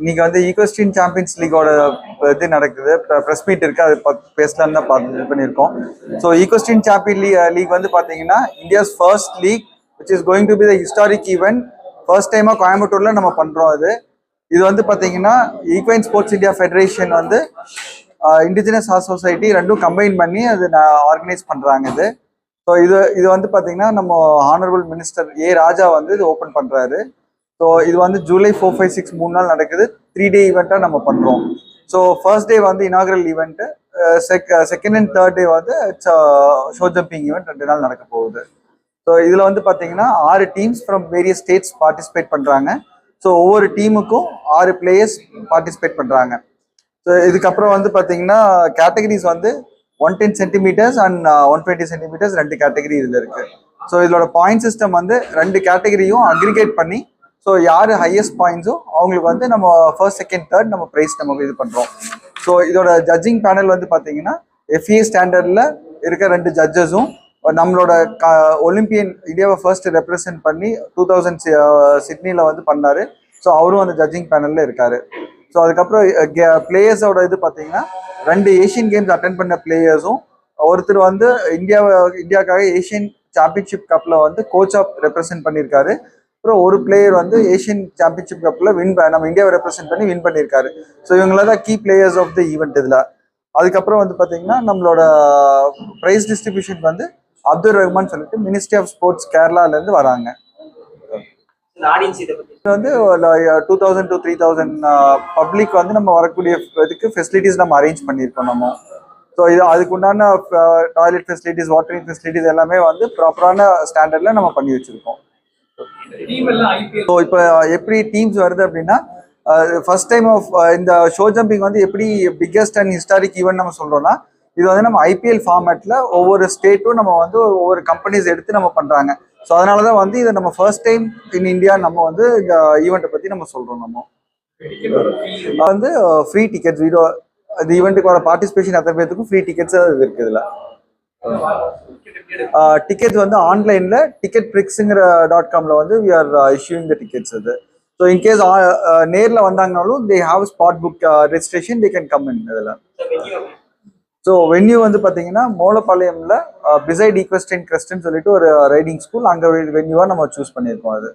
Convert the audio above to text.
இன்னைக்கு வந்து ஈகோஸ்டின் சாம்பியன்ஸ் லீகோட இது நடக்குது. ப்ரெஸ் மீட் இருக்கு. அது பத்- பேசலாம்னு தான் பார்த்து இது பண்ணியிருக்கோம். So equestrian champion league league வந்து பார்த்தீங்கன்னா India's first league which is going to be the historic event first டைமாக கோயம்புத்தூர்ல நம்ம பண்ணுறோம் அது. இது வந்து பார்த்தீங்கன்னா ஈக்வைன் ஸ்போர்ட்ஸ் இந்தியா ஃபெடரேஷன் வந்து இண்டிஜினஸ் ஹார்ஸ் சொசைட்டி ரெண்டும் கம்பைன் பண்ணி அது ஆர்கனைஸ் பண்ணுறாங்க இது. ஸோ இது இது வந்து பார்த்தீங்கன்னா நம்ம ஹானரபிள் மினிஸ்டர் ஏ ராஜா வந்து இது ஓப்பன் பண்ணுறாரு ஸோ இது வந்து ஜூலை ஃபோர் ஃபைவ் சிக்ஸ் மூணு நாள் நடக்குது. த்ரீ டே ஈவெண்ட்டாக நம்ம பண்ணுறோம் ஸோ ஃபர்ஸ்ட் டே வந்து இனாகரல் ஈவெண்ட்டு செக் செகண்ட் அண்ட் தேர்ட் டே வந்து ஷோ ஜம்பிங் ஈவெண்ட் ரெண்டு நாள் நடக்க போகுது. ஸோ இதில் வந்து பார்த்தீங்கன்னா ஆறு teams from various states participate பண்ணுறாங்க ஸோ ஒவ்வொரு டீமுக்கும் ஆறு பிளேயர்ஸ் பார்ட்டிசிபேட் பண்ணுறாங்க ஸோ இதுக்கப்புறம் வந்து பார்த்தீங்கன்னா கேட்டகரிஸ் வந்து one ten centimeters and one twenty centimeters ரெண்டு கேட்டகரி இதில் இருக்குது ஸோ இதோட பாயிண்ட் சிஸ்டம் வந்து ரெண்டு கேட்டகரியும் அக்ரிகேட் பண்ணி ஸோ யார் ஹையஸ்ட் பாயிண்ட்ஸோ அவங்களுக்கு வந்து நம்ம ஃபர்ஸ்ட் செகண்ட் தேர்ட் நம்ம ப்ரைஸ் நம்ம இது பண்ணுறோம் ஸோ இதோட ஜட்ஜிங் பேனல் வந்து பார்த்தீங்கன்னா எஃப்இஏ ஸ்டாண்டர்டில் இருக்க ரெண்டு ஜட்ஜஸும் நம்மளோட ஒலிம்பியன் இந்தியாவை ஃபர்ஸ்ட் ரெப்ரசென்ட் பண்ணி டூ தௌசண்ட் சிட்னியில் வந்து பண்ணார். ஸோ அவரும் அந்த ஜட்ஜிங் பேனலில் இருக்கார். ஸோ அதுக்கப்புறம் uh, பிளேயர்ஸோட இது பார்த்தீங்கன்னா ரெண்டு ஏஷியன் கேம்ஸ் அட்டன் பண்ண பிளேயர்ஸும் ஒருத்தர் வந்து இந்தியாவை இந்தியாவுக்காக ஏஷியன் சாம்பியன்ஷிப் கப்பில் வந்து கோச் ஆஃப் ரெப்ரசென்ட் பண்ணியிருக்காரு அப்புறம் ஒரு பிளேயர் வந்து ஏஷியன் சாம்பியன்ஷிப் கப்பில் வின் நம்ம இந்தியாவை ரெப்ரசென்ட் பண்ணி வின் பண்ணியிருக்காரு. ஸோ இவங்கள தான் key players of the event இதில். அதுக்கப்புறம் வந்து பார்த்தீங்கன்னா நம்மளோட ப்ரைஸ் டிஸ்ட்ரிபியூஷன் வந்து அப்துல் ரஹ்மான் சொல்லிட்டு மினிஸ்ட்ரி ஆஃப் ஸ்போர்ட்ஸ் கேரளாலேருந்து வராங்க. இதை வந்து two thousand to three thousand public வந்து நம்ம வரக்கூடிய இதுக்கு ஃபெசிலிட்டிஸ் நம்ம அரேஞ்ச் பண்ணியிருக்கோம் நம்ம. ஸோ இது அதுக்கு உண்டான டாய்லெட் ஃபெசிலிட்டிஸ் வாட்டரிங் ஃபெசிலிட்டிஸ் எல்லாமே வந்து ப்ராப்பரான ஸ்டாண்டர்டில் நம்ம பண்ணி வச்சுருக்கோம். ஸோ இப்போ எப்படி டீம்ஸ் வருது அப்படின்னா ஃபர்ஸ்ட் டைம் ஆஃப் இந்த ஷோ ஜம்பிங் வந்து எப்படி பிக்கஸ்ட் அண்ட் ஹிஸ்டாரிக் ஈவெண்ட் நம்ம சொல்றோம்னா இது வந்து நம்ம ஐபிஎல் ஃபார்மேட்ல ஒவ்வொரு ஸ்டேட்டும் நம்ம வந்து ஒவ்வொரு கம்பெனிஸ் எடுத்து நம்ம பண்றாங்க. ஸோ அதனால தான் வந்து இதை நம்ம ஃபர்ஸ்ட் டைம் இன் இந்தியா நம்ம வந்து இந்த ஈவெண்ட்டை பத்தி நம்ம சொல்றோம் நம்ம. வந்து ஃப்ரீ டிக்கெட்ஸ் வீடியோ இந்த ஈவெண்ட்டுக்கு வர பார்ட்டிசிபேஷன் அத்தனை பேர்த்துக்கும் ஃப்ரீ டிக்கெட்ஸ் இருக்கு இதுல. டிக்கெட் வந்து ஆன்லைன்ல டிக்கெட் பிரிக்ஸுங்கிற டாட் காம்ல வந்து we are issuing the tickets அது. ஸோ இன்கேஸ் நேர்ல வந்தாங்கனாலும் they have spot book registration they can come in இதில். ஸோ வென்யூ வந்து பார்த்தீங்கன்னா மோலப்பாளையம்ல பிசைட் uh, ஈக்வஸ்டின் கிரஸ்ட்னு சொல்லிட்டு ஒரு ரைடிங் ஸ்கூல் அங்கே வென்யூவாக நம்ம சூஸ் பண்ணியிருக்கோம் அது.